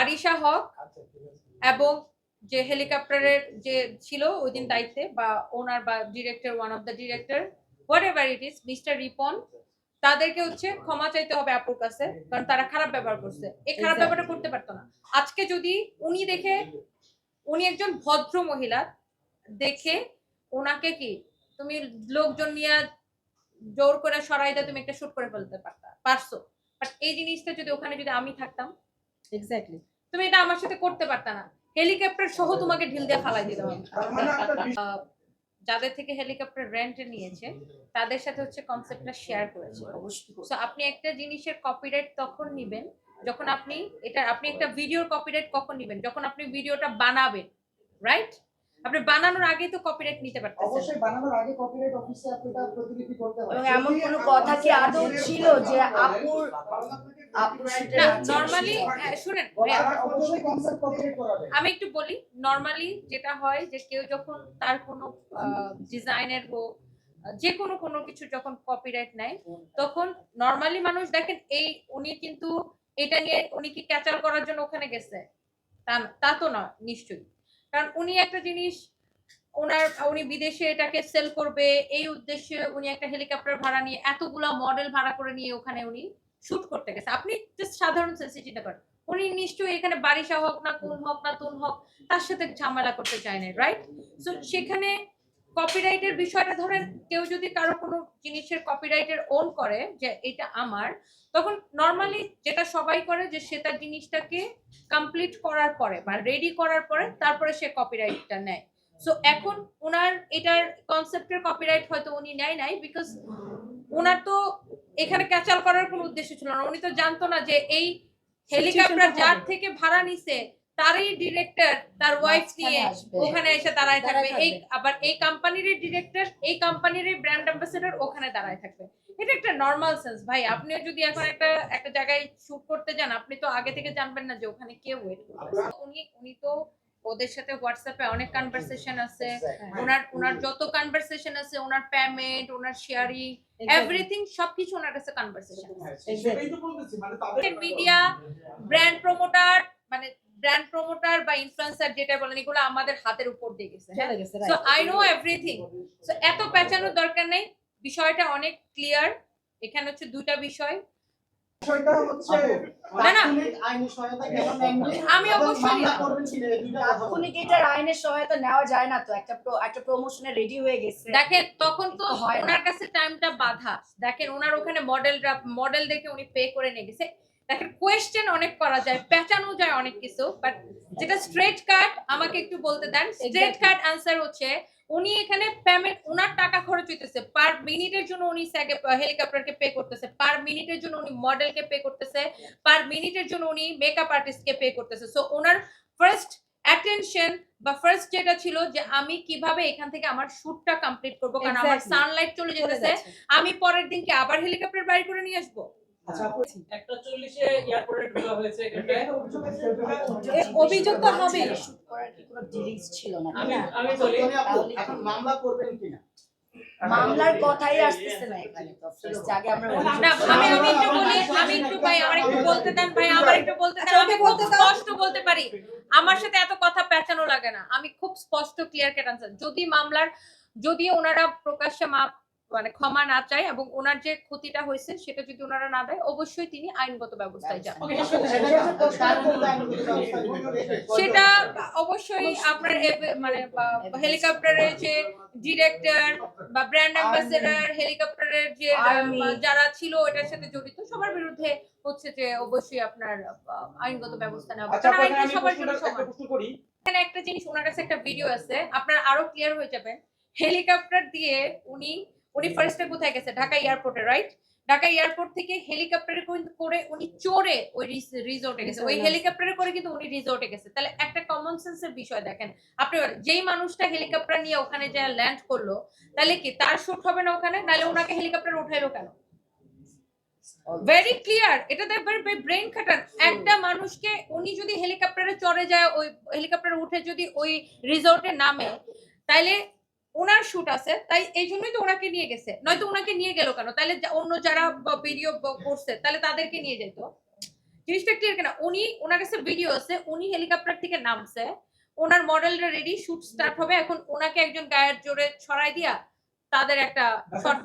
বারিশা হক এবং যে হেলিকপ্টারের যে ছিল ওই দিন দায়িত্বে বা ওনার বা director one of the director whatever it is mister Ripon তাদেরকে হচ্ছে ক্ষমা চাইতে হবে আপুর কাছে কারণ তারা খারাপ ব্যবহার করছে। এই খারাপ. ব্যবহারটা করতে পারতো না। আজকে যদি উনি দেখে উনি একজন ভদ্র মহিলা দেখে ওনাকে কি তুমি লোকজন নিয়ে জোর করে সরাই দিয়ে তুমি একটা শুট করে ফেলতে পারতা পারছ। বাট এই জিনিসটা যদি ওখানে যদি আমি থাকতাম এক্স্যাক্টলি তুমি এটা আমার সাথে করতে পারতা না। হেলিকপ্টার সহ তোমাকে ঢিল দিয়ে ফালাই দিতে হবে। যাদের থেকে হেলিকপ্টার রেন্টে নিয়েছে, তাদের সাথে হচ্ছে কনসেপ্টটা শেয়ার করেছে। সো আপনি একটা জিনিসের কপিরাইট তখন নিবেন, যখন আপনি এটা, আপনি একটা ভিডিওর কপিরাইট কখন নিবেন? যখন আপনি ভিডিওটা বানাবেন রাইট আপনি বানানোর আগেই তো কপিরাইট নিতে পারতেছেন। অবশ্যই বানানোর আগে কপিরাইট অফিসে আপনাটা প্রতিলিপি করতে হয় এবং এমন কোনো কথা কি আদৌ ছিল যে আপুর সেটা নর্মালি শুনেন করাবে আমি একটু বলি নর্মালি যেটা হয় যে কেউ যখন তার কোনো ডিজাইনের হোক যে কোনো কোনো কিছু যখন কপিরাইট নেয় তখন নর্মালি মানুষ দেখেন এই উনি কিন্তু এটা নিয়ে উনি কি ক্যাচাল করার জন্য ওখানে গেছে? তা তা তো নয় নিশ্চয়ই। কারণ উনি একটা জিনিস, ওনার, উনি বিদেশে এটাকে সেল করবে, এই উদ্দেশ্যে উনি একটা হেলিকপ্টার ভাড়া নিয়ে, এতগুলা মডেল ভাড়া করে নিয়ে ওখানে উনি শুট করতে গেছে। আপনি জাস্ট সাধারণ সেন্সিটিভ করেন। উনি নিশ্চয়ই এখানে বারিশা হোক না কোন হোক না, তুন হোক, তার সাথে ঝামেলা করতে চায় না রাইট সো সেখানে কপিরাইটের বিষয়টা ধরেন কেউ যদি কারও কোনো জিনিসের কপিরাইটের ওন করে যে এটা আমার তখন নর্মালি যেটা সবাই করে যে সে তার জিনিসটাকে কমপ্লিট করার পরে বা রেডি করার পরে তারপরে সে কপিরাইটটা নেয়। সো এখন ওনার এটার কনসেপ্টের কপিরাইট হয়তো উনি নেয় নাই বিকজ ওনার তো এখানে ক্যাচাল করার কোনো উদ্দেশ্য ছিল না। উনি তো জানতো না যে এই হেলিকপ্টার যার থেকে ভাড়া নিছে তারই ডিরেক্টর তার ওয়াইফ নিয়ে ওখানে এসে দাঁড়ায় থাকবে। এই আবার এই কোম্পানির ডিরেক্টর এই কোম্পানির ব্র্যান্ড অ্যাম্বাসেডর ওখানে দাঁড়ায় থাকবে। এটা একটা নর্মাল সেন্স ভাই আপনিও যদি এখন একটা একটা জায়গায় শুট করতে যান আপনি তো আগে থেকে জানবেন না যে ওখানে কে ওয়েট উনি উনি তো ওদের সাথে হোয়াটসঅ্যাপে অনেক কনভারসেশন আছে। ওনার ওনার যত কনভারসেশন আছে ওনার পেমেন্ট ওনার শেয়ারিং এভরিথিং সবকিছু ওনার কাছে কনভারসেশন মিডিয়া ব্র্যান্ড প্রমোটার মানে ব্র্যান্ড প্রমোটার বা ইনফ্লুয়েন্সার যেটা বলেন এগুলো আমাদের হাতের উপর দিয়ে গেছে হ্যাঁ? So I know everything so এত পেঁচানোর দরকার নেই। বিষয়টা অনেক ক্লিয়ার এখানে হচ্ছে দুটা বিষয়। বিষয়টা হচ্ছে না, না। তাৎক্ষণিক আইনি সহায়তা কেন নেননি? আমি অবশ্যই। তাৎক্ষণিক এটার আইনের সহায়তা নেওয়া যায় না তো। একটা একটা প্রমোশনে রেডি হয়ে গেছে। দেখেন তখন তো হয় ওনার কাছে টাইমটা বাধা। দেখেন ওনার ওখানে মডেলটা মডেল দেখে উনি পে করে নিয়ে গেছে। দেখেন কোয়েশ্চেন অনেক করা যায় পেঁচানো যায় অনেক কিছু বাট যেটা স্ট্রেট কাট আমাকে একটু বলতে দেন। স্ট্রেট. কাট আনসার হচ্ছে উনি এখানে পেমেন্ট ওনার টাকা খরচ হইতেছে পার মিনিটের জন্য উনি হেলিকপ্টারকে পে করতেছে পার মিনিটের জন্য উনি মডেলকে পে করতেছে পার মিনিটের জন্য উনি মেকআপ আর্টিস্টকে পে করতেছে। সো ওনার ফার্স্ট অ্যাটেনশন বা ফার্স্ট যেটা ছিল যে আমি কীভাবে এখান থেকে আমার শুটটা কমপ্লিট করব কারণ আমার সানলাইট চলে যেতেছে আমি পরের দিনকে আবার হেলিকপ্টার বাড়ি করে নিয়ে আসব? আচ্ছা, অভিযোগ তো ছিল না আমি বলি এখন মামলা করবেন কিনা? মামলার কথাই আসতেছে না এখানে তো আগে আমরা না আমি আমি একটু বলি আমি একটু ভাই আমার একটু বলতে দেন ভাই আমার একটু বলতে দেন আচ্ছা, আমি খুব স্পষ্ট বলতে পারি। আমার সাথে এত কথা পেঁচানো লাগে না। আমি খুব স্পষ্ট ক্লিয়ার কাট আনসার যদি মামলার যদি ওনারা প্রকাশ্যে মাপ মানে ক্ষমা না চায় এবং ওনার যে ক্ষতিটা হয়েছে সেটা যদি ওনারা না দেয় অবশ্যই তিনি আইনগত ব্যবস্থায় যান। সেটা অবশ্যই আপনার মানে হেলিকপ্টারের যে ডিরেক্টর বা ব্র্যান্ড অ্যাম্বাসেডর হেলিকপ্টারের যে যারা ছিল এটার সাথে জড়িত সবার বিরুদ্ধে হচ্ছে যে অবশ্যই আপনার আইনগত ব্যবস্থা নেওয়া। আচ্ছা কারণ আইনটা সবার জন্য সমান। এখানে একটা জিনিস ওনার কাছে একটা ভিডিও আছে। আপনার আরও ক্লিয়ার হয়ে যাবেন। হেলিকপ্টার দিয়ে উনি উনি ফার্স্টে কোথায় গেছে? ঢাকা এয়ারপোর্টে রাইট ঢাকা এয়ারপোর্ট থেকে হেলিকপ্টারে করে উনি চড়ে ওই রিসোর্টে গেছে। ওই হেলিকপ্টারে করে কিন্তু উনি রিসোর্টে গেছে। তাহলে একটা কমন সেন্সের বিষয় দেখেন। আপনি যেই মানুষটা হেলিকপ্টার নিয়ে ওখানে যা ল্যান্ড করল তাহলে কি তার শুট হবে না ওখানে? নাহলে ওনাকে হেলিকপ্টার উঠাইলো কেন? ভেরি ক্লিয়ার এটা দেখবেন ব্রেন খাটান। একটা মানুষকে উনি যদি হেলিকপ্টারে চড়ে যায় ওই হেলিকপ্টারে উঠে যদি ওই রিসোর্টে নামে তাইলে ওনার শুট আছে তাই এই জন্যই তো ওনাকে নিয়ে গেছে। নয়তো ওনাকে নিয়ে গেল কেন? তাহলে অন্য যারা ভিডিও করছে তাহলে তাদেরকে নিয়ে যেত জিনিসটা ক্লিয়ার কেনা? উনি ওনার কাছে ভিডিও আছে উনি হেলিকপ্টার থেকে নামছে ওনার মডেলটা রেডি শুট স্টার্ট হবে এখন ওনাকে একজন গায়ের জোরে ছড়াই দিয়া তাদের একটা শর্ট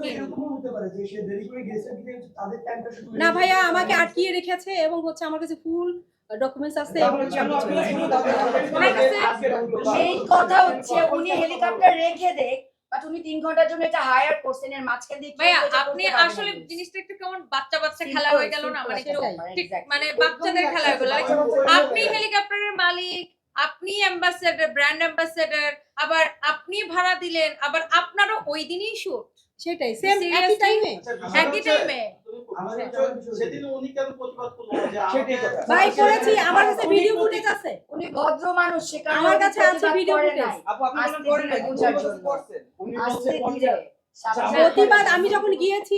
না ভাইয়া আমাকে আটকিয়ে রেখেছে এবং হচ্ছে আমার কাছে ফুল ডকুমেন্টস আছে মেইন কথা হচ্ছে উনি হেলিকপ্টার রেখে দেখ বাট উনি তিন ঘণ্টার জন্য এটা হায়ার করছেন এর মাঝখান দিয়ে ভাইয়া আপনি আসলে না। জিনিসটা একটু কেমন? বাচ্চা বাচ্চা খেলা হয়ে গেল না? মানে. মানে বাচ্চাদের খেলা হয়ে গেল। আপনি হেলিকপ্টারের মালিক আপনি অ্যাম্বাসেডার ব্র্যান্ড অ্যাম্বাসেডার আবার আপনি ভাড়া দিলেন আবার আপনারও ওই দিনই শুট সেটাই সেম একই টাইমে একই টাইমে আমাদের সেদিন উনি কেন প্রতিবাদ করল না? যে সেটাই আমাকে- কথা। ভাই করেছি আমার কাছে ভিডিও ফুটেজ আছে। উনি ভদ্র মানুষ সে আমার কাছে আছে। আপু আপনি করেন জন্য। প্রতিবাদ আমি যখন গিয়েছি